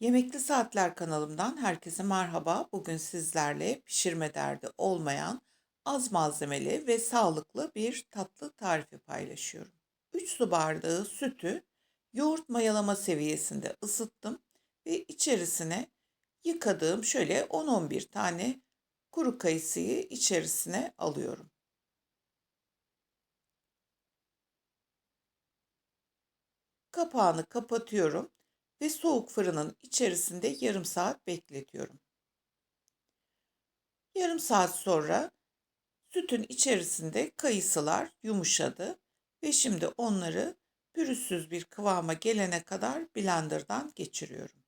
Yemekli Saatler kanalımdan herkese merhaba. Bugün sizlerle pişirme derdi olmayan az malzemeli ve sağlıklı bir tatlı tarifi paylaşıyorum. 3 su bardağı sütü yoğurt mayalama seviyesinde ısıttım ve içerisine yıkadığım şöyle 10-11 tane kuru kayısıyı içerisine alıyorum. Kapağını kapatıyorum ve soğuk fırının içerisinde yarım saat bekletiyorum. Yarım saat sonra sütün içerisinde kayısılar yumuşadı ve şimdi onları pürüzsüz bir kıvama gelene kadar blenderdan geçiriyorum.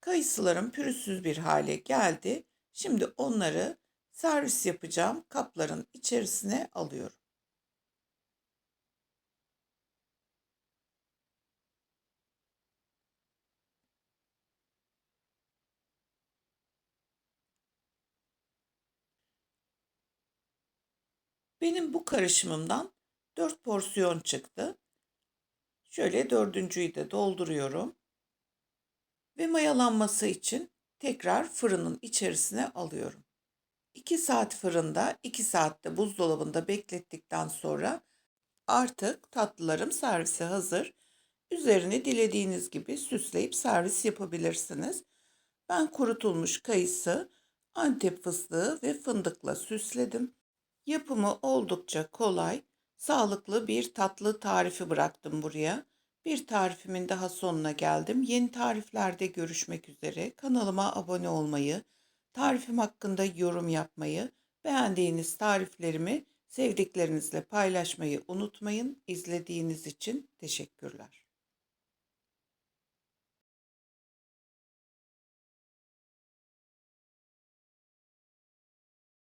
Kayısılarım pürüzsüz bir hale geldi. Şimdi onları servis yapacağım kapların içerisine alıyorum. Benim bu karışımımdan 4 porsiyon çıktı. Şöyle dördüncüyü de dolduruyorum. Ve mayalanması için tekrar fırının içerisine alıyorum. 2 saat fırında, 2 saatte buzdolabında beklettikten sonra artık tatlılarım servise hazır. Üzerini dilediğiniz gibi süsleyip servis yapabilirsiniz. Ben kurutulmuş kayısı, antep fıstığı ve fındıkla süsledim. Yapımı oldukça kolay, sağlıklı bir tatlı tarifi bıraktım buraya. Bir tarifimin daha sonuna geldim. Yeni tariflerde görüşmek üzere. Kanalıma abone olmayı, tarifim hakkında yorum yapmayı, beğendiğiniz tariflerimi sevdiklerinizle paylaşmayı unutmayın. İzlediğiniz için teşekkürler.